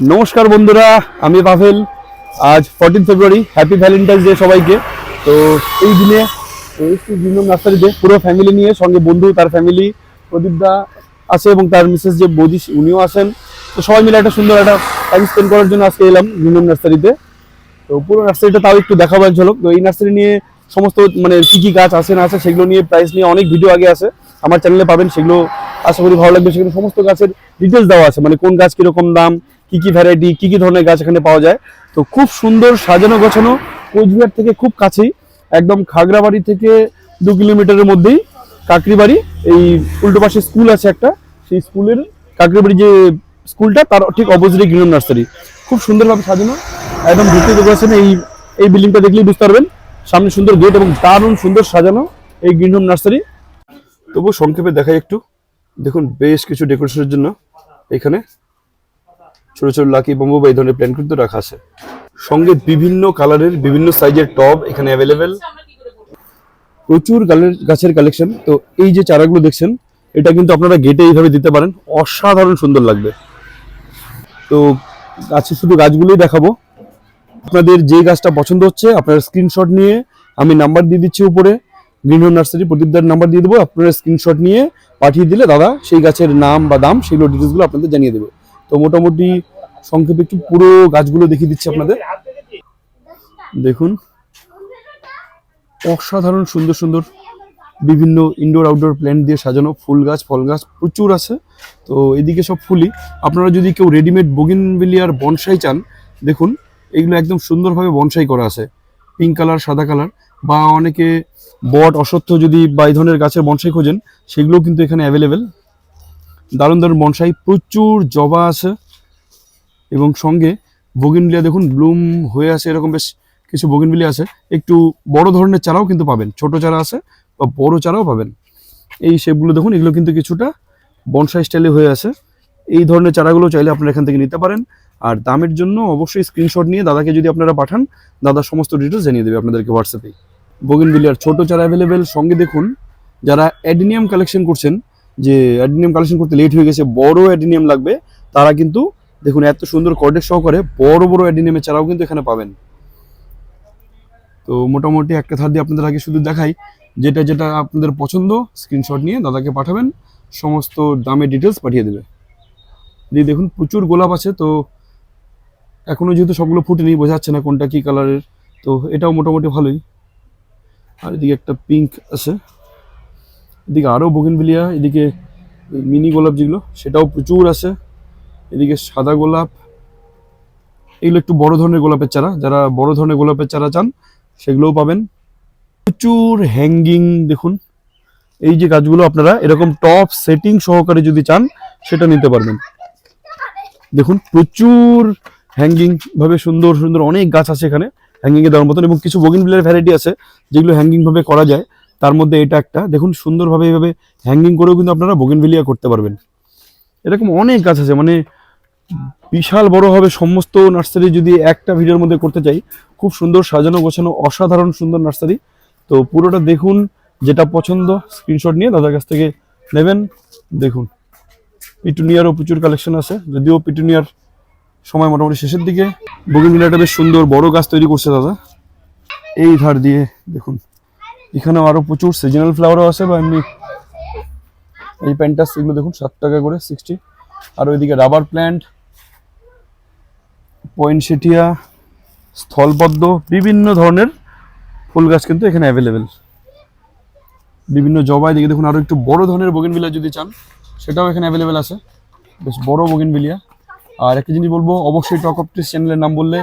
নমস্কার বন্ধুরা, আমি পাভেল। আজ fourteen February happy Valentine's day সবাইকে। তো এই দিনে এসছি বিনোদ নার্সারিতে পুরো ফ্যামিলি নিয়ে, সঙ্গে বন্ধু, তার ফ্যামিলি প্রদীপদা আছে এবং তার মিসেস যে বৌদি, উনিও আসেন তো সবাই মিলে একটা সুন্দর একটা টাইম স্পেন্ড করার জন্য আজকে এলাম বিনোদ নার্সারিতে তো। পুরো নার্সারিটা তাও একটু দেখাবার ঝলক। তো এই নার্সারি নিয়ে সমস্ত মানে কী কী গাছ আছে, না আছে, সেগুলো নিয়ে প্রাইস নিয়ে অনেক ভিডিও আগে আছে। আমার চ্যানেলে পাবেন, সেগুলো আশা করি ভালো লাগবে। সেখানে সমস্ত গাছের ডিটেলস দেওয়া আছে মানে কোন গাছ কীরকম দাম কি কি ভ্যারাইটি কি কি ধরনের গাছ এখানে পাওয়া যায়। তো খুব সুন্দর সাজানো গোছানো কোচবিহার থেকে খুব কাছেই, একদম খাগড়াবাড়ি থেকে দু কিলোমিটারের মধ্যেই কাকরিবাড়ি এই উল্টো পাশে স্কুল আছে একটা, সেই স্কুলের কাকরিবাড়ি যে স্কুলটা, তার ঠিক অপোজিটে গ্রিন নার্সারি। খুব সুন্দরভাবে সাজানো, একদম ঢুকতে দেখেছেন এই এই বিল্ডিংটা দেখলেই বুঝতে পারবেন। সামনে সুন্দর গেট এবং দারুণ সুন্দর সাজানো এই গ্রিন হোম নার্সারি। তবু সংক্ষেপে দেখাই একটু। দেখুন, বেশ কিছু ডেকোরেশনের জন্য এখানে ছোট ছোট লাকি বম্বু বা এই ধরনের প্ল্যান কিন্তু রাখা আছে। সঙ্গে বিভিন্ন কালারের বিভিন্ন সাইজের টব এখানে অ্যাভেলেবেল প্রচুর গাছের কালেকশন তো এই যে চারাগুলো দেখছেন, এটা কিন্তু আপনারা গেটে এইভাবে দিতে পারেন। অসাধারণ সুন্দর লাগবে। তো গাছে শুধু গাছগুলোই দেখাবো। আপনাদের যে গাছটা পছন্দ হচ্ছে, আপনারা স্ক্রিনশট নিয়ে আমি নাম্বার দিয়ে দিচ্ছি উপরে। গ্রিন হোম নার্সারি প্রদীপদার নাম্বার দিয়ে দেবো। আপনারা স্ক্রিনশট নিয়ে পাঠিয়ে দিলে দাদা সেই গাছের নাম বা দাম সেগুলো ডিটেলসগুলো আপনাদের জানিয়ে দেবে। তো মোটামুটি সংক্ষেপে একটু পুরো গাছগুলো দেখিয়ে দিচ্ছি আপনাদের। দেখুন। অসাধারণ সুন্দর সুন্দর বিভিন্ন ইনডোর আউটডোর প্ল্যান্ট দিয়ে সাজানো ফুল গাছ, ফল গাছ প্রচুর আছে। তো এদিকে সব ফুলই। আপনারা যদি কেউ রেডিমেড বগিনভিলিয়ার বনসাই চান, দেখুন, এগুলো একদম সুন্দরভাবে বনসাই করা আছে। পিঙ্ক কালার সাদা কালার বা অনেকে বট অসত্য যদি বা এই ধরনের গাছের বনসাই খোঁজেন, সেগুলোও কিন্তু এখানে অ্যাভেলেবেল দারুণ দারুণ বনসাই প্রচুর জবা আছে এবং সঙ্গে বগিনভিলিয়া দেখুন, ব্লুম হয়ে আছে, এরকম বেশ কিছু বগিনভিলিয়া আছে। একটু বড় ধরনের চারাও কিন্তু পাবেন, ছোট চারা আছে বা বড় চারাও পাবেন। এই শেপগুলো দেখুন, এগুলো কিন্তু কিছুটা বনসাই স্টাইলে হয়ে আছে। এই ধরনের চারাগুলো চাইলে আপনারা এখান থেকে নিতে পারেন। আর দামের জন্য অবশ্যই স্ক্রিনশট নিয়ে দাদাকে যদি আপনারা পাঠান, দাদা সমস্ত ডিটেলস জানিয়ে দেবে আপনাদেরকে হোয়াটসঅ্যাপে বগিনভিলিয়ার ছোট চারা অ্যাভেলেবেল সঙ্গে দেখুন, যারা অ্যাডিনিয়াম কালেকশন করছেন যে অ্যাডিনিয়াম কালেকশন করতে লেট হয়ে গেছে, বড় অ্যাডিনিয়াম লাগবে। তারা কিন্তু দেখুন, এত সুন্দর কর্ডেক সহকারে বড় বড় অ্যাডিনিয়ামের চারাও কিন্তু এখানে পাবেন। তো মোটামুটি একটা ধার দিয়ে আপনাদের আগে শুধু দেখাই, যেটা যেটা আপনাদের পছন্দ স্ক্রিনশট নিয়ে দাদাকে পাঠাবেন, সমস্ত দামের ডিটেলস পাঠিয়ে দেবে। দিয়ে দেখুন, প্রচুর গোলাপ আছে, তো এখনও যেহেতু সবগুলো ফুটেনি বোঝা যাচ্ছে না কোনটা কী কালারের তো এটাও মোটামুটি ভালোই। আর এদিকে একটা পিঙ্ক আছে। এদিকে আরও বগিনভিলিয়া এদিকে মিনি গোলাপ যেগুলো, সেটাও প্রচুর আছে। এদিকে সাদা গোলাপ, এগুলো একটু বড় ধরনের গোলাপের চারা। যারা বড় ধরনের গোলাপের চারা চান, সেগুলোও পাবেন। প্রচুর হ্যাঙ্গিং দেখুন। এই যে গাছগুলো আপনারা এরকম টপ সেটিং সহকারে যদি চান, সেটা নিতে পারবেন। দেখুন, প্রচুর হ্যাঙ্গিং ভাবে সুন্দর সুন্দর অনেক গাছ আছে এখানে হ্যাঙ্গিং এ দেওয়ার মতন। এবং কিছু বগিন ভ্যারাইটি আছে, যেগুলো হ্যাঙ্গিং ভাবে করা যায়। তার মধ্যে এটা একটা। দেখুন, সুন্দরভাবে এইভাবে হ্যাঙ্গিং করেও কিন্তু আপনারা বগিনভিলিয়া করতে পারবেন। এরকম অনেক গাছ আছে মানে বিশাল বড় হবে সমস্ত নার্সারি যদি একটা ভিডিওর মধ্যে করতে চাই, খুব সুন্দর সাজানো গোছানো, অসাধারণ সুন্দর নার্সারি। তো পুরোটা দেখুন, যেটা পছন্দ স্ক্রিনশট নিয়ে দাদার কাছ থেকে নেবেন, দেখুন। পিটুনিয়ারও প্রচুর কালেকশন আছে, যদিও পিটুনিয়ার সময় মোটামুটি শেষের দিকে। বগিনভিলিয়াটা বেশ সুন্দর, বড় গাছ তৈরি করছে দাদা। এই ধার দিয়ে, দেখুন। এখানেও আরও প্রচুর সিজনাল ফ্লাওয়ারও আছে বা এমনি এই প্যান্টাস এগুলো দেখুন, সাত টাকা করে সিক্সটি আর ওইদিকে রাবার প্ল্যান্ট পয়েন্টসেটিয়া স্থলপদ্ম, বিভিন্ন ধরনের ফুল গাছ কিন্তু এখানে অ্যাভেলেবেল বিভিন্ন জবাই দিকে দেখুন আরও একটু বড় ধরনের বগিনভিলিয়া যদি চান, সেটাও এখানে অ্যাভেলেবেল আছে। বেশ বড় বগিনভিলিয়া আর একটা জিনিস বলব, অবশ্যই টক অফ টিস চ্যানেলের নাম বললে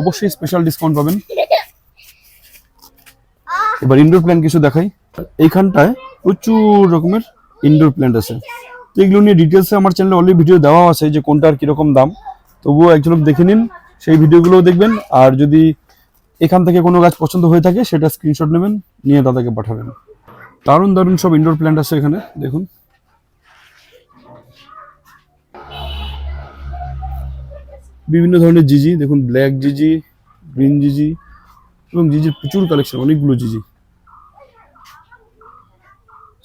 অবশ্যই স্পেশাল ডিসকাউন্ট পাবেন। এবার ইনডোর প্ল্যান্ট কিছু দেখাই। এইখানটায় প্রচুর রকমের ইনডোর প্ল্যান্ট আছে। তো এগুলো নিয়ে ডিটেলসে আমার চ্যানেলে অলরেডি ভিডিও দেওয়া আছে যে কোনটার কীরকম দাম। তবুও একজন দেখে নিন, সেই ভিডিওগুলোও দেখবেন। আর যদি এখান থেকে কোনো গাছ পছন্দ হয়ে থাকে, সেটা স্ক্রিনশট নেবেন, নিয়ে দাদাকে পাঠাবেন। দারুণ দারুণ সব ইনডোর প্ল্যান্ট আছে এখানে, দেখুন। বিভিন্ন ধরনের জিজি, দেখুন ব্ল্যাক জিজি গ্রিন জিজি এবং জিজির প্রচুর কালেকশন অনেকগুলো জিজি।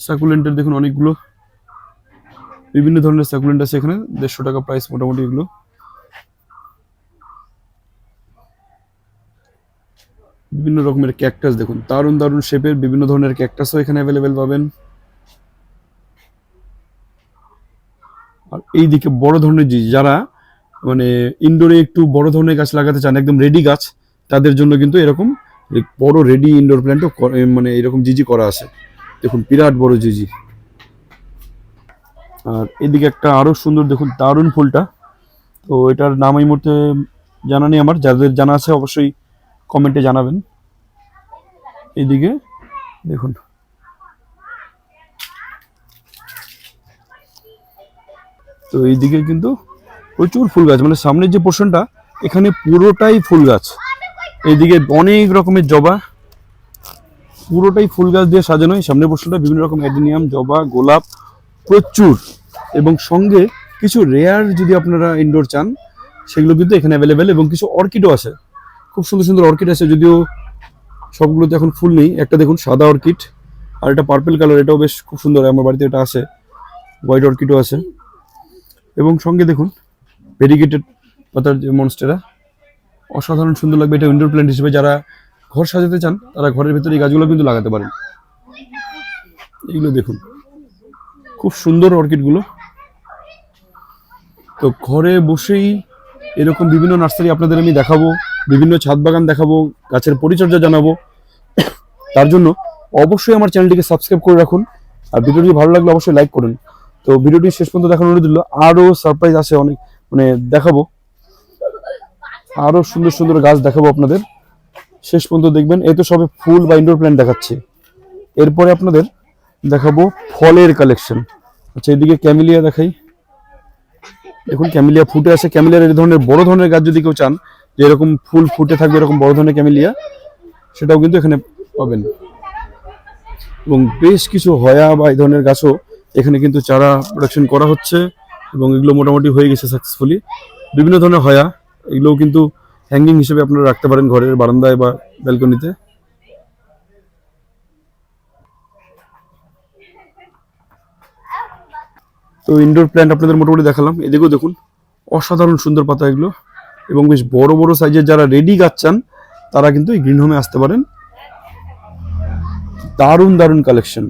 সাকুলেন্টের দেখুন অনেকগুলো। বিভিন্ন ধরনের সাকুলেন্ট আছে এখানে, দেড়শো টাকা প্রাইস মোটামুটি এগুলো। বিভিন্ন রকমের ক্যাকটাস দেখুন, দারুণ দারুণ শেপের বিভিন্ন ধরনের ক্যাকটাসও এখানে অ্যাভেলেবেল পাবেন। আর এই দিকে বড় ধরনের যারা মানে ইনডোরে একটু বড় ধরনের গাছ লাগাতে চান, একদম রেডি গাছ, তাদের জন্য কিন্তু এরকম বড় রেডি ইনডোর প্ল্যান্টও মানে এরকম জিজি করা আছে। দেখুন, বিরাট বড় জিজি। আর এদিকে একটা আরও সুন্দর, দেখুন, দারুণ ফুলটা। তো এটার নাম এই মুহূর্তে জানা নেই আমার। যাদের জানা আছে অবশ্যই কমেন্টে জানাবেন। এদিকে, দেখুন। তো এইদিকে কিন্তু প্রচুর ফুল গাছ। মানে সামনের যে পোর্শনটা এখানে পুরোটাই ফুল গাছ। এইদিকে অনেক রকমের জবা পুরোটাই ফুল গাছ দিয়ে সাজানো। সামনের পোর্শনটা বিভিন্ন রকম অ্যাডিনিয়াম, জবা, গোলাপ, প্রচুর। এবং সঙ্গে কিছু রেয়ার যদি আপনারা ইনডোর চান, সেগুলো কিন্তু এখানে অ্যাভেলেবেল এবং কিছু অর্কিডও আছে। খুব সুন্দর সুন্দর অর্কিড আছে, যদিও সবগুলোতে এখন ফুল নেই। একটা দেখুন, সাদা অর্কিড আর এটা পার্পল কালার এটাও বেশ খুব সুন্দর। আমার বাড়িতে এটা আছে হোয়াইট অর্কিডও আছে। এবং সঙ্গে দেখুন ভেরিগেটেড পাতার যে মনস্টেরা অসাধারণ সুন্দর লাগবে। এটা ইনডোর প্ল্যান্ট হিসেবে যারা ঘর সাজাতে চান, তারা ঘরের ভেতরে এই গাছগুলো কিন্তু লাগাতে পারেন। এইগুলো দেখুন। খুব সুন্দর অর্কিডগুলো। তো ঘরে বসেই এরকম বিভিন্ন নার্সারি আপনাদের আমি দেখাবো, বিভিন্ন ছাদ বাগান দেখাবো, গাছের পরিচর্যা জানাব। তার জন্য অবশ্যই আমার চ্যানেলটিকে সাবস্ক্রাইব করে রাখুন। আর ভিডিওটি ভালো লাগলে অবশ্যই লাইক করুন। তো ভিডিওটি শেষ পর্যন্ত দেখানো দিল আরও সারপ্রাইজ আছে অনেক মানে দেখাবো। আরও সুন্দর সুন্দর গাছ দেখাবো আপনাদের। শেষ পর্যন্ত দেখবেন। এ তো সবে ফুল বা ইনডোর প্ল্যান্ট দেখাচ্ছি। এরপরে আপনাদের দেখাবো ফলের কালেকশন আচ্ছা এদিকে ক্যামিলিয়া দেখাই। দেখুন, ক্যামিলিয়া ফুটে আছে। ক্যামিলিয়ার এই ধরনের, বড় ধরনের গাছ যদি কেউ চান, যে এরকম ফুল ফুটে থাকবে, এরকম বড় ধরনের ক্যামিলিয়া, সেটাও কিন্তু এখানে পাবেন। এবং বেশ কিছু হয়া বা এই ধরনের গাছও এখানে কিন্তু চারা প্রোডাকশন করা হচ্ছে, এবং এগুলো মোটামুটি হয়ে গেছে সাকসেসফুলি বিভিন্ন ধরনের হয়া, এগুলোও কিন্তু হ্যাঙ্গিং হিসেবে আপনারা রাখতে পারেন ঘরের বারান্দায় বা ব্যালকনিতে তো ইনডোর প্ল্যান্ট আপনাদের মোটামুটি দেখালাম। এদিকেও দেখুন, অসাধারণ সুন্দর পাতা এগুলো। এবং বেশ বড় বড় সাইজের যারা রেডি গাছ চান, তারা কিন্তু এই গ্রিন হোমে আসতে পারেন। দারুণ দারুণ কালেকশন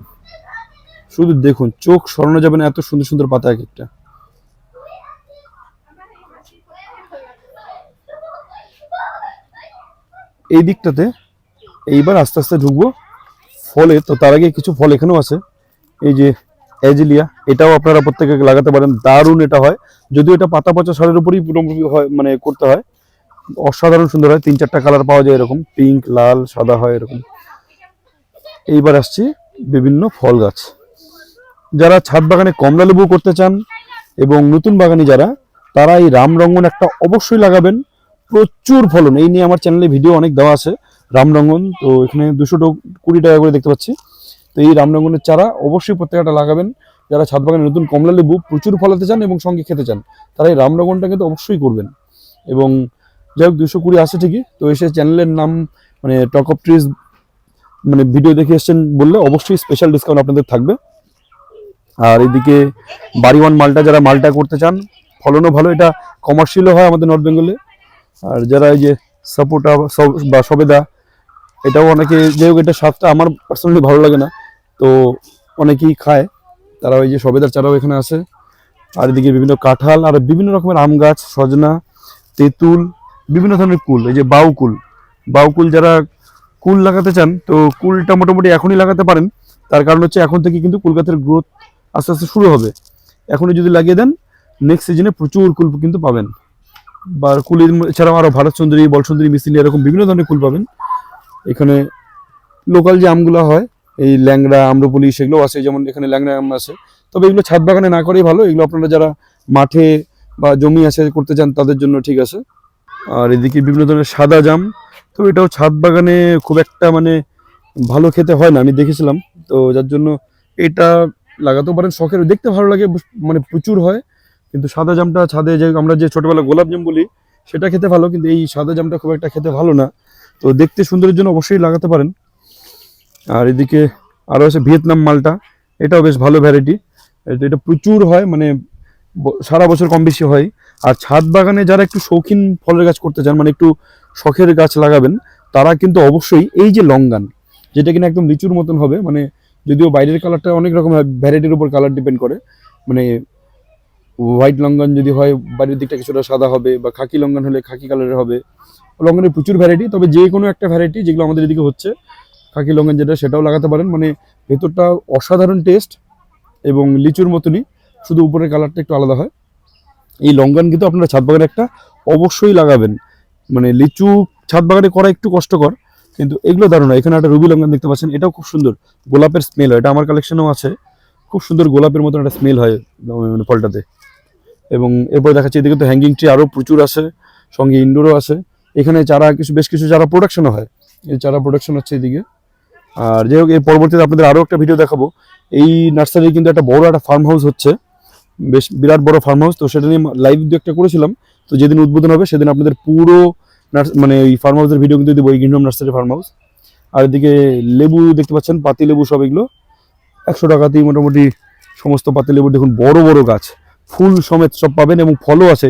শুধু দেখুন, চোখ সরানো যাবে না, এত সুন্দর সুন্দর পাতা এক একটা। এই দিকটাতে এইবার আস্তে আস্তে ঢুকবো ফলে, তো তার আগে কিছু ফল এখানেও আছে। এই যে অ্যাজিলিয়া, এটাও আপনারা প্রত্যেকে লাগাতে পারেন। দারুণ এটা হয়। যদিও এটা পাতা পচা সারের উপরেই পুরোপুরি হয় মানে করতে হয়। অসাধারণ সুন্দর হয়। তিন চারটা কালার পাওয়া যায় এরকম। পিঙ্ক লাল, সাদা হয় এরকম। এইবার আসছি বিভিন্ন ফল গাছ। যারা ছাদ বাগানে কমলা লেবু করতে চান এবং নতুন বাগানি যারা, তারা এই রামরঙ্গন একটা অবশ্যই লাগাবেন। প্রচুর ফলন। এই নিয়ে আমার চ্যানেলে ভিডিও অনেক দেওয়া আছে, রামরঙ্গন। তো এখানে দুশো কুড়ি টাকা করে দেখতে পাচ্ছি। তো এই রামরঙ্গনের চারা অবশ্যই প্রত্যেকটা লাগাবেন। যারা ছাদ বাগানে নতুন কমলা লেবু প্রচুর ফলাতে চান এবং সঙ্গে খেতে চান, তারা এই রামরঙ্গনটা কিন্তু অবশ্যই করবেন। এবং যাই হোক, দুশো কুড়ি আছে ঠিকই। তো এসে চ্যানেলের নাম মানে টক অফ ট্রিজ মানে ভিডিও দেখে এসছেন বললে অবশ্যই স্পেশাল ডিসকাউন্ট আপনাদের থাকবে। আর এদিকে বাড়ি ওয়ান মালটা, যারা মালটা করতে চান, ফলনও ভালো। এটা কমার্শিয়ালও হয় আমাদের নর্থ বেঙ্গলে আর যারা এই যে সাপোর্টা বা সবেদা, এটাও অনেকে যাই হোক এটা স্বাদটা আমার পার্সোনালি ভালো লাগে না, তো অনেকেই খায়। তারা ওই যে সবেদার চারাও এখানে আছে। আর এদিকে বিভিন্ন কাঁঠাল, আর বিভিন্ন রকমের আম গাছ, সজনা, তেঁতুল, বিভিন্ন ধরনের কুল, এই যে বাউকুল বাউকুল যারা কুল লাগাতে চান, তো কুলটা মোটামুটি এখনই লাগাতে পারেন। তার কারণ হচ্ছে এখন থেকে কিন্তু কুল গাছের গ্রোথ আস্তে আস্তে শুরু হবে। এখনই যদি লাগিয়ে দেন নেক্সট সিজনে প্রচুর কুল কিন্তু পাবেন। বা কুলির এছাড়াও আরও ভারত সুন্দরী বল মিসিলি এরকম বিভিন্ন ধরনের কুল পাবেন। এখানে লোকাল যে আমগুলো হয়, এই ল্যাংড়া, আম্রপলি সেগুলো আছে, যেমন এখানে ল্যাংড়া আম আছে। তবে এগুলো ছাদ বাগানে না করেই ভালো, এগুলো আপনারা যারা মাঠে বা জমি আছে করতে চান তাদের জন্য ঠিক আছে। আর এদিকে বিভিন্ন ধরনের সাদা জাম, তো এটাও ছাদ বাগানে খুব একটা মানে ভালো খেতে হয় না, আমি দেখেছিলাম। তো যার জন্য এটা লাগাতেও পারেন শখের দেখতে ভালো লাগে মানে প্রচুর হয়। কিন্তু সাদা জামটা ছাদে যে আমরা যে ছোটবেলা গোলাপ জাম বলি, সেটা খেতে ভালো, কিন্তু এই সাদা জামটা খুব একটা খেতে ভালো না। তো দেখতে সুন্দরের জন্য অবশ্যই লাগাতে পারেন। আর এদিকে আরও আছে ভিয়েতনাম মালটা, এটাও বেশ ভালো ভ্যারাইটি এটা প্রচুর হয় মানে সারা বছর কম বেশি হয়। আর ছাদ বাগানে যারা একটু শৌখিন ফলের গাছ করতে চান মানে একটু শখের গাছ লাগাবেন, তারা কিন্তু অবশ্যই এই যে লঙ্গান, যেটা কিনা একদম লিচুর মতন হবে মানে যদিও বাইরের কালারটা অনেক রকম ভ্যারাইটির উপর কালার ডিপেন্ড করে। মানে হোয়াইট লঙ্ঘন যদি হয়, বাড়ির দিকটা কিছুটা সাদা হবে বা খাকি লঙ্ঘন হলে খাকি কালারের হবে। লঙ্ঘনের প্রচুর ভ্যারাইটি তবে যে কোনো একটা ভ্যারাইটি যেগুলো আমাদের এদিকে হচ্ছে, খাকি লঙ্ঘন যেটা, সেটাও লাগাতে পারেন। মানে ভেতরটা অসাধারণ টেস্ট এবং লিচুর মতনই, শুধু উপরের কালারটা একটু আলাদা হয়। এই লঙ্ঘন কিন্তু আপনারা ছাদ বাগানে একটা অবশ্যই লাগাবেন। মানে লিচু ছাদ বাগানে করা একটু কষ্টকর, কিন্তু এগুলো দারুণ। এখানে একটা রুবি লঙ্ঘন দেখতে পাচ্ছেন, এটাও খুব সুন্দর। গোলাপের স্মেল হয়, এটা আমার কালেকশনেও আছে। খুব সুন্দর গোলাপের মতন একটা স্মেল হয় মানে ফলটাতে। এবং এরপর দেখাচ্ছি এদিকে তো হ্যাঙ্গিং ট্রি আরও প্রচুর আছে, সঙ্গে ইনডোরও আছে। এখানে চারা কিছু, বেশ কিছু চারা প্রোডাকশনও হয়। এই চারা প্রোডাকশন হচ্ছে এদিকে। আর যাই হোক, এর পরবর্তীতে আপনাদের আরও একটা ভিডিও দেখাবো। এই নার্সারি কিন্তু একটা বড় একটা ফার্ম হাউস হচ্ছে। বেশ বিরাট বড় ফার্ম হাউস তো সেটা নিয়ে লাইভ দু একটা করেছিলাম। তো যেদিন উদ্বোধন হবে, সেদিন আপনাদের পুরো নার্স- মানে এই ফার্ম হাউসের ভিডিও কিন্তু দেবো, এই গিন্ডম নার্সারি ফার্ম হাউস আর এদিকে লেবু দেখতে পাচ্ছেন পাতি লেবু সব এগুলো। একশো টাকাতেই মোটামুটি সমস্ত পাতি লেবুর দেখুন, বড় বড় গাছ। ফুল সমেত সব পাবেন এবং ফলও আছে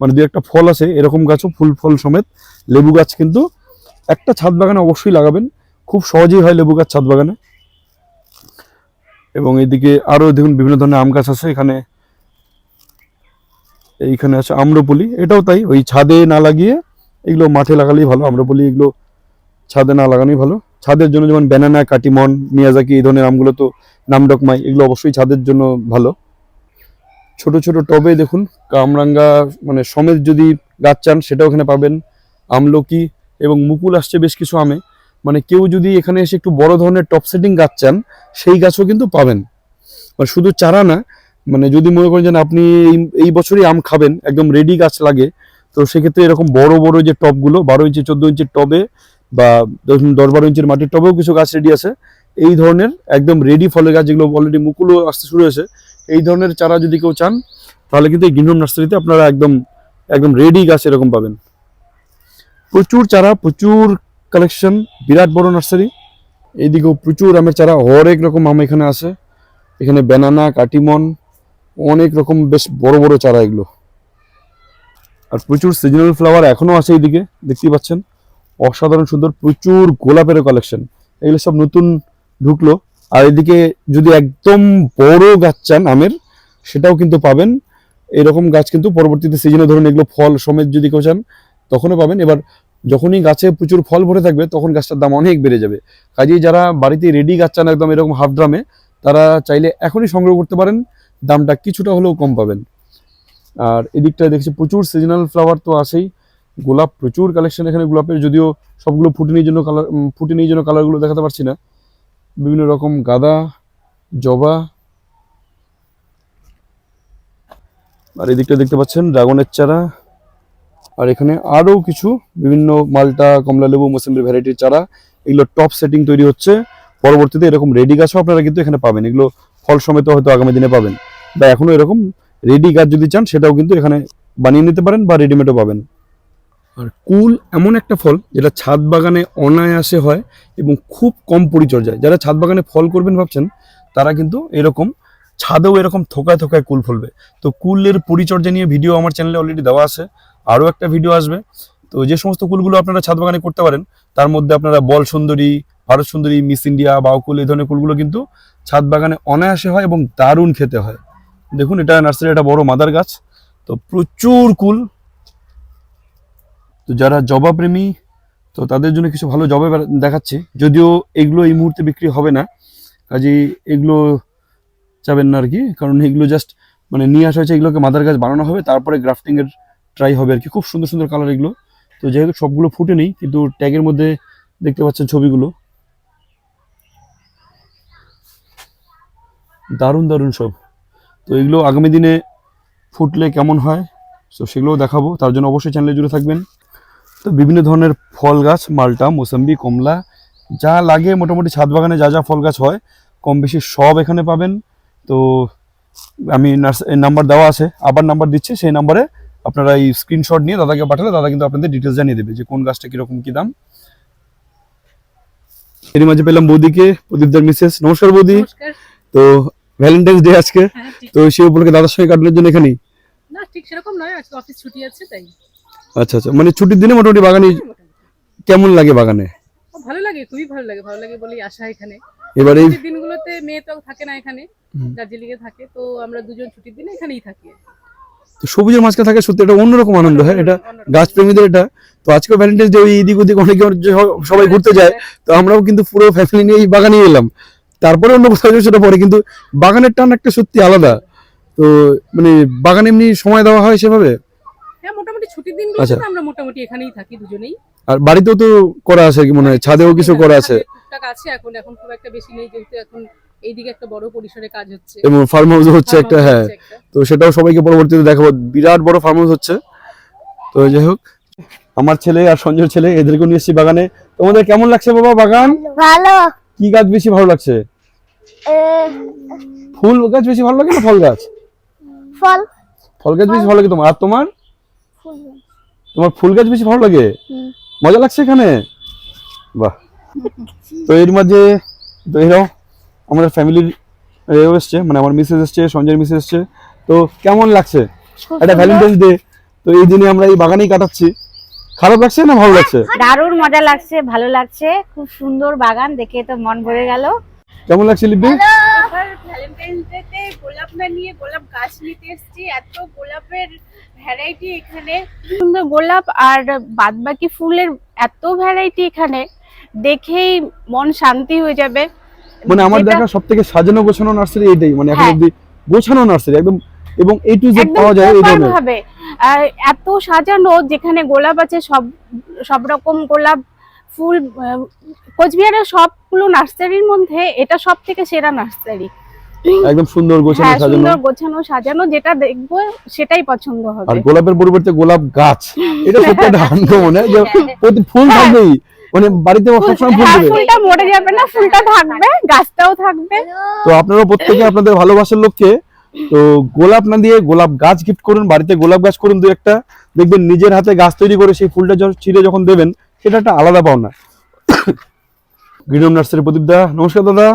মানে দু একটা ফল আছে, এরকম গাছও ফুল ফল সমেত। লেবু গাছ কিন্তু একটা ছাদ বাগানে অবশ্যই লাগাবেন, খুব সহজেই হয় লেবু গাছ ছাদ বাগানে। এবং এদিকে আরও দেখুন বিভিন্ন ধরনের আম গাছ আছে, এখানে এইখানে আছে আম্রপলি, এটাও তাই, ওই ছাদে না লাগিয়ে এগুলো মাঠে লাগালেই ভালো, আম্রপলি এগুলো ছাদে না লাগানোই ভালো। ছাদের জন্য যেমন ব্যানানা কাটিমন, মিয়াজাকি, এই ধরনের আমগুলো তো নামডকমাই, এগুলো অবশ্যই ছাদের জন্য ভালো। ছোট ছোট টবে দেখুন, কামরাঙ্গা মানে সমেত যদি গাছ চান, সেটাও এখানে পাবেন। আমলকি এবং মুকুল আসছে বেশ কিছু আমে। মানে কেউ যদি এখানে এসে একটু বড় ধরনের টপ সেটিং গাছ চান, সেই গাছও কিন্তু পাবেন। মানে শুধু চারা না মানে যদি মনে করেন যে আপনি এই- বছরই আম খাবেন, একদম রেডি গাছ লাগে, তো সেক্ষেত্রে এরকম বড় বড় যে টবগুলো, বারো ইঞ্চি, চোদ্দ ইঞ্চির টবে বা দশ, বারো ইঞ্চির মাটির টবেও কিছু গাছ রেডি আছে। এই ধরনের একদম রেডি ফলের গাছ যেগুলো অলরেডি মুকুলও আসতে শুরু হয়েছে এই ধরনের চারা যদি কেউ চান, তাহলে কিন্তু এই গিন্ডম নার্সারিতে আপনারা একদম একদম রেডি গাছ এরকম পাবেন। প্রচুর চারা, প্রচুর কালেকশন বিরাট বড় নার্সারি। এইদিকেও প্রচুর আমের চারা, হরেক রকম আম এখানে আছে। এখানে ব্যানানা কাটিমন, অনেক রকম বেশ বড় বড় চারা এগুলো। আর প্রচুর সিজনাল ফ্লাওয়ার এখনও আছে এইদিকে, দেখতেই পাচ্ছেন। অসাধারণ সুন্দর, প্রচুর গোলাপের কালেকশন এগুলো সব নতুন ঢুকলো। আর এদিকে যদি একদম বড় গাছ চান আমের, সেটাও কিন্তু পাবেন। এরকম গাছ কিন্তু পরবর্তীতে সিজনে ধরুন এগুলো ফল সমেত যদি কেউ চান, তখনও পাবেন। এবার যখনই গাছে প্রচুর ফল ভরে থাকবে, তখন গাছটার দাম অনেক বেড়ে যাবে। কাজেই যারা বাড়িতে রেডি গাছ চান একদম এরকম হাফ ড্রামে তারা চাইলে এখনই সংগ্রহ করতে পারেন। দামটা কিছুটা হলেও কম পাবেন। আর এদিকটায় দেখছি প্রচুর সিজনাল ফ্লাওয়ার তো আছেই। গোলাপ প্রচুর কালেকশন এখানে গোলাপের, যদিও সবগুলো ফুটিনির জন্য কালার ফুটিনির জন্য কালারগুলো দেখাতে পারছি না। বিভিন্ন রকম গাঁদা, জবা। আর এদিকটা দেখতে পাচ্ছেন, ড্রাগনের চারা। আর এখানে আরও কিছু বিভিন্ন মালটা, কমলা লেবু, মোসাম্বির ভ্যারাইটির চারা। এগুলো টপ সেটিং তৈরি হচ্ছে। পরবর্তীতে এরকম রেডি গাছও আপনারা কিন্তু এখানে পাবেন। এগুলো ফল সমেত হয়তো আগামী দিনে পাবেন। বা এখনও এরকম রেডি গাছ যদি চান, সেটাও কিন্তু এখানে বানিয়ে নিতে পারেন বা রেডিমেডও পাবেন। আর কুল এমন একটা ফল যেটা ছাদ বাগানে অনায়াসে হয় এবং খুব কম পরিচর্যায়। যারা ছাদ বাগানে ফল করবেন ভাবছেন, তারা কিন্তু এরকম ছাদেও এরকম থোকায় থোকায় কুল ফলবে। তো কুলের পরিচর্যা নিয়ে ভিডিও আমার চ্যানেলে অলরেডি দেওয়া আছে, আরও একটা ভিডিও আসবে। তো যে সমস্ত কুলগুলো আপনারা ছাদ বাগানে করতে পারেন, তার মধ্যে আপনারা বল সুন্দরী, ভারত সুন্দরী, মিস ইন্ডিয়া, বাউকুল, এই ধরনের কুলগুলো কিন্তু ছাদ বাগানে অনায়াসে হয় এবং দারুণ খেতে হয়। দেখুন, এটা নার্সারি একটা বড় মাদার গাছ। তো প্রচুর কুল তো যারা জবা প্রেমী তো তাদের জন্য কিছু ভালো জবা দেখাচ্ছে। যদিও এগুলো এই মুহূর্তে বিক্রি হবে না, কাজেই এগুলো চাবেন না আর কি, কারণ এগুলো জাস্ট মানে নিয়ে আসা হয়েছে, এগুলোকে মাদার গাছ বানানো হবে, তারপরে গ্রাফটিং এর ট্রাই হবে আর কি। খুব সুন্দর সুন্দর কালার এগুলো। তো যেহেতু সবগুলো ফুটে নেই, কিন্তু ট্যাগের মধ্যে দেখতে পাচ্ছেন ছবিগুলো। দারুণ দারুণ সব। তো এগুলো আগামী দিনে ফুটলে কেমন হয়, তো সেগুলোও দেখাবো। তার জন্য অবশ্যই চ্যানেলে জুড়ে থাকবেন। তো বিভিন্ন ধরনের ফল গাছ মালটা মোসাম্বি কমলা যা লাগে মোটামুটি ছাদ বাগানে যা যা ফল গাছ হয় কম বেশি সব এখানে পাবেন। তো আমি নাম্বার দেওয়া আছে আবার নাম্বার দিচ্ছি সেই নাম্বারে আপনারা এই স্ক্রিনশট নিয়ে দাদাকে পাঠালে দাদা কিন্তু আপনাদের ডিটেলস জানিয়ে দেবে যে কোন গাছটা কীরকম কী দাম। এর মাঝে পেলাম বৌদিকে প্রদীপদার মিসেস নমস্কার বৌদি। তো ভ্যালেন্টাইন্স ডে আজকে। হ্যাঁ তো সেই উপলক্ষে দাদার সঙ্গে কাটানোর জন্য এখানেই। না ঠিক সেরকম নয় আজকে অফিস ছুটি আছে তাই। আচ্ছা আচ্ছা। মানে ছুটির দিনে মোটামুটি বাগানে কেমন লাগে বাগানে? ভালো লাগে খুবই ভালো লাগে ভালো লাগে বলেই আসা এখানে। এবার দিনগুলোতে মেয়ে তো থাকে না এখানে দার্জিলিং এ থাকে তো আমরা দুজন ছুটির দিনে এখানেই থাকি। তো সবুজের মাঝখানে থাকে সত্যি এটা অন্যরকম আনন্দ হয়? এটা গাছ প্রেমীদের এটা। তো আজকে ভ্যালেন্টাইন্স ডে ওই এদিক ওদিক অনেকে যে- সবাই ঘুরতে যায় তো আমরাও কিন্তু পুরো ফ্যামিলি নিয়ে এই বাগানে এলাম। তারপরে অন্য কোথাও সেটা পরে কিন্তু বাগানের টান একটা সত্যি আলাদা। তো মানে বাগানে এমনি সময় দেওয়া হয় সেভাবে? হ্যাঁ ছুটির দিনগুলোতে আচ্ছা। তো আমরা মোটামুটি এখানেই থাকি দুজনেই। আর বাড়িতেও তো করা আছে কি মনে হয়? ছাদেও কিছু করা আছে? টুকটাক আছে এখন এখন খুব একটা বেশি নেই যেহেতু এখন এইদিকে একটা বড় পরিসরে কাজ হচ্ছে। এবং ফার্ম হাউস হচ্ছে একটা হ্যাঁ। তো সেটাও সবাইকে পরবর্তীতে দেখাবো। বিরাট বড় ফার্ম হাউস হচ্ছে। তো যাই হোক আমার ছেলে আর সঞ্জয়ের ছেলে এদেরকেও নিয়ে এসেছি বাগানে। তোমাদের কেমন লাগছে বাবা বাগান? ভালো। কি গাছ বেশি ভালো লাগছে? ফুল গাছ বেশি ভালো লাগে না ফল গাছ? ফল। ফল গাছ বেশি ভালো লাগে তোমার। আর তোমার? তোমার ফুল গাছ বেশি ভালো লাগে? মজা লাগছে এখানে? বাহ। তো এর মাঝে তো এরাও আমাদের ফ্যামিলির এও এসছে মানে আমার মিসেস এসছে সঞ্জয়ের মিসেস এসছে। তো কেমন লাগছে? এটা। ভ্যালেন্টাইন্স ডে তো এই দিনে আমরা এই বাগানেই কাটাচ্ছি। খারাপ লাগছে না ভালো লাগছে? দারুণ মজা লাগছে ভালো লাগছে। খুব সুন্দর বাগান দেখে তো মন ভরে গেল। কেমন লাগছে লিপি? ভ্যালেন্টাইন্স ডে তে গোলাপ না নিয়ে গোলাপ গাছ নিতে এসেছি। এত গোলাপের ভ্যারাইটি এখানে। সুন্দর গোলাপ আর বাদ বাকি ফুলের এত ভ্যারাইটি এখানে দেখেই মন শান্তি হয়ে যাবে। মানে আমার দেখা সব থেকে সাজানো গোছানো নার্সারি এইটাই মানে এখন হ্যাঁ। অব্দি গোছানো নার্সারি একদম এবং এ টু জেড পাওয়া যায় এই ধরনের। ভাবে। এত সাজানো যেখানে গোলাপ আছে সব সব রকম গোলাপ ফুল কোচবিহারের সবগুলো নার্সারির মধ্যে এটা সব থেকে সেরা নার্সারি একদম সুন্দর গোছানো হ্যাঁ সাজানো। সুন্দর গোছানো সাজানো যেটা দেখব সেটাই পছন্দ আর গোলাপের পরিবর্তে গোলাপ গাছ। এটা সত্যি একটা আনকমন হ্যাঁ যে প্রতি ফুল হ্যাঁ। থাকবেই। মানে বাড়িতে সবসময় ফুল দেবে। ফুলটা মরে যাবে না ফুলটা থাকবে গাছটাও থাকবে। তো আপনারা প্রত্যেকে আপনাদের ভালোবাসার লোককে তো গোলাপ না দিয়ে গোলাপ গাছ গিফট করুন বাড়িতে গোলাপ গাছ করুন দু একটা। দেখবেন নিজের হাতে গাছ তৈরি করে সেই ফুলটা যখন ছিঁড়ে যখন দেবেন সেটা একটা আলাদা পাওনা। গ্রিনম নার্সারি প্রদীপ দা নমস্কার দাদা।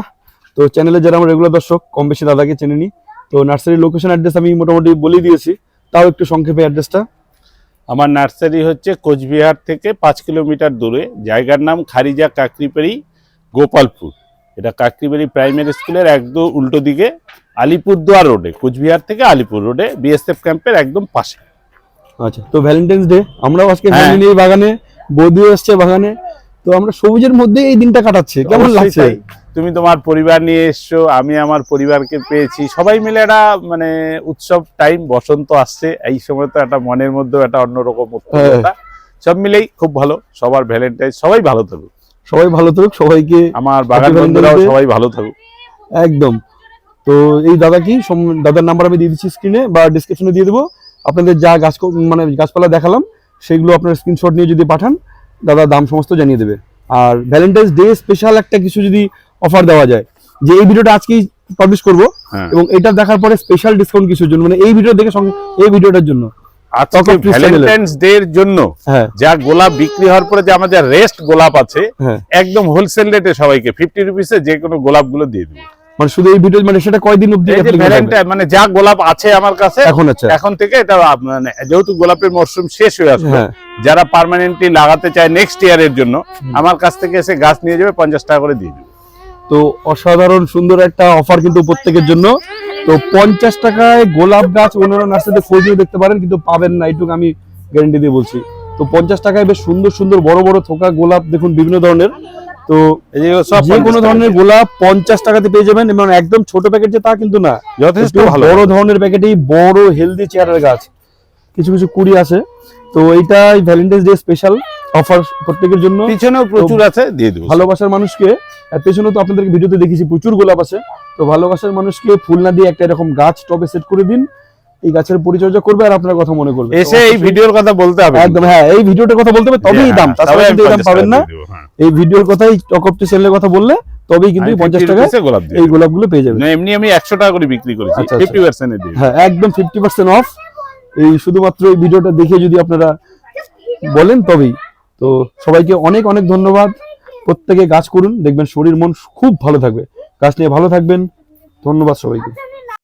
তো চ্যানেলে যারা আমার রেগুলার দর্শক কম বেশি দাদাকে চেনে নি। তো নার্সারির লোকেশন অ্যাড্রেস আমি মোটামুটি বলে দিয়েছি। তাও একটু সংক্ষেপে অ্যাড্রেসটা আমার নার্সারি হচ্ছে কোচবিহার থেকে পাঁচ কিলোমিটার দূরে। জায়গার নাম খারিজা কাকরিপাড়ি গোপালপুর। এটা কাকরিবাড়ি প্রাইমারি স্কুলের একদম উল্টো দিকে আলিপুরদুয়ার রোডে কোচবিহার থেকে আলিপুর রোডে বিএসএফ ক্যাম্পের একদম পাশে। আচ্ছা তো ভ্যালেন্টাইন্স ডে আমরাও আজকে হ্যাঁ। ফ্যামিলি বাগানে বৌদিও এসছে বাগানে। তো আমরা সবুজের মধ্যে এই দিনটা কাটাচ্ছি কেমন লাগছে। তুমি তোমার পরিবার নিয়ে এসছো আমি আমার পরিবারকে পেয়েছি। সবাই মিলে একটা মানে উৎসব টাইম বসন্ত আসছে। এই সময় তো একটা মনের মধ্যেও একটা অন্যরকম উৎসবতা সব মিলেই খুব ভালো। সবার ভ্যালেন্টাইন সবাই ভালো থাকুক। সবাই ভালো থাকুক সবাইকে আমার বাগান বন্ধুরাও সবাই ভালো থাকুক। একদম। তো এই দাদা কি দাদার নাম্বার আমি দিয়ে দিচ্ছি স্ক্রিনে বা ডিসক্রিপশনে দিয়ে দেবো। আপনাদের যা গাছ মানে গাছপালা দেখালাম সেগুলো আপনার স্ক্রিনশট নিয়ে যদি পাঠান দাদা দাম সমস্ত জানিয়ে দেবে। আর ভ্যালেন্টাইন্স ডে স্পেশাল একটা কিছু যদি অফার দেওয়া যায়। যে এই ভিডিওটা আজকেই পাবলিশ করব হ্যাঁ। এবং এটা দেখার পরে স্পেশাল ডিসকাউন্ট কিছুর জন্য মানে এই ভিডিও দেখে এই ভিডিওটার জন্য। আজকে Talk of Trees channel-এ। ভ্যালেন্টাইন্স ডে এর জন্য হ্যাঁ। যা গোলাপ বিক্রি হওয়ার পরে যে আমাদের রেস্ট গোলাপ আছে হ্যাঁ। একদম হোলসেল রেটে সবাইকে ফিফটি রুপিসে যে কোনো গোলাপগুলো দিয়ে দিবে। মানে শুধু এই ভিডিও মানে সেটা কয়দিন অবধি এই যে applicable থাকবে? ভ্যালেন্টাইন মানে যা গোলাপ আছে আমার কাছে এখন আচ্ছা। এখন থেকে এটা মানে যেহেতু গোলাপের মরশুম শেষ হয়ে আসবে হ্যাঁ। যারা পার্মানেন্টলি লাগাতে চায় নেক্সট ইয়ারের জন্য আমার কাছ থেকে এসে গাছ নিয়ে যাবে পঞ্চাশ টাকা করে দিয়ে দেবে। তো অসাধারণ সুন্দর একটা অফার কিন্তু প্রত্যেকের জন্য। তো পঞ্চাশ টাকায় গোলাপ গাছ অন্যান্য নার্সারিতে খোঁজ নিয়ে দেখতে পারেন কিন্তু পাবেন না এইটুকু আমি গ্যারেন্টি দিয়ে বলছি। তো পঞ্চাশ টাকায় বেশ সুন্দর সুন্দর বড় বড় থোকা গোলাপ দেখুন বিভিন্ন ধরনের। তো যে কোনো ধরনের গোলাপ পঞ্চাশ টাকাতে পেয়ে যাবেন এবং একদম ছোট প্যাকেট যে তা কিন্তু না। যথেষ্ট ভালো। বড় ধরনের প্যাকেটেই বড় হেলদি চেয়ারের গাছ। কিছু কিছু কুড়ি আছে। তো এইটা ভ্যালেন্টাইন্স ডে স্পেশাল অফার প্রত্যেকের জন্য। পিছনেও প্রচুর আছে দিয়ে দেবো। ভালোবাসার মানুষকে আর পেছনে তো আপনাদেরকে ভিডিওতে দেখেছি প্রচুর গোলাপ আছে। তো ভালোবাসার মানুষকে ফুল না দিয়ে একটা এরকম গাছ টবে সেট করে দিন। এই গাছের পরিচর্যা করবে আর আপনার কথা মনে করবে। এসে এই ভিডিওর কথা বলতে হবে। একদম হ্যাঁ এই ভিডিওটার কথা বলতে হবে তবেই দাম। হ্যাঁ, তাছাড়া কিন্তু দাম পাবেন না। হ্যাঁ। এই ভিডিওর কথাই টক অফ চ্যানেলের কথা বললে তবেই কিন্তু পঞ্চাশ 50 টাকা এই। গোলাপগুলো পেয়ে যাবেন। না, এমনি আমি একশো টাকা করে বিক্রি করেছি আচ্ছা, আচ্ছা। ফিফটি পার্সেন্টে দিয়ে হ্যাঁ একদম ফিফটি পার্সেন্ট অফ এই শুধুমাত্র এই ভিডিওটা দেখে যদি আপনারা বলেন তবেই। তো সবাইকে অনেক অনেক ধন্যবাদ। প্রত্যেকে গাছ করুন, দেখবেন শরীর মন খুব ভালো থাকবে। গাছ নিয়ে ভালো থাকবেন। ধন্যবাদ সবাইকে।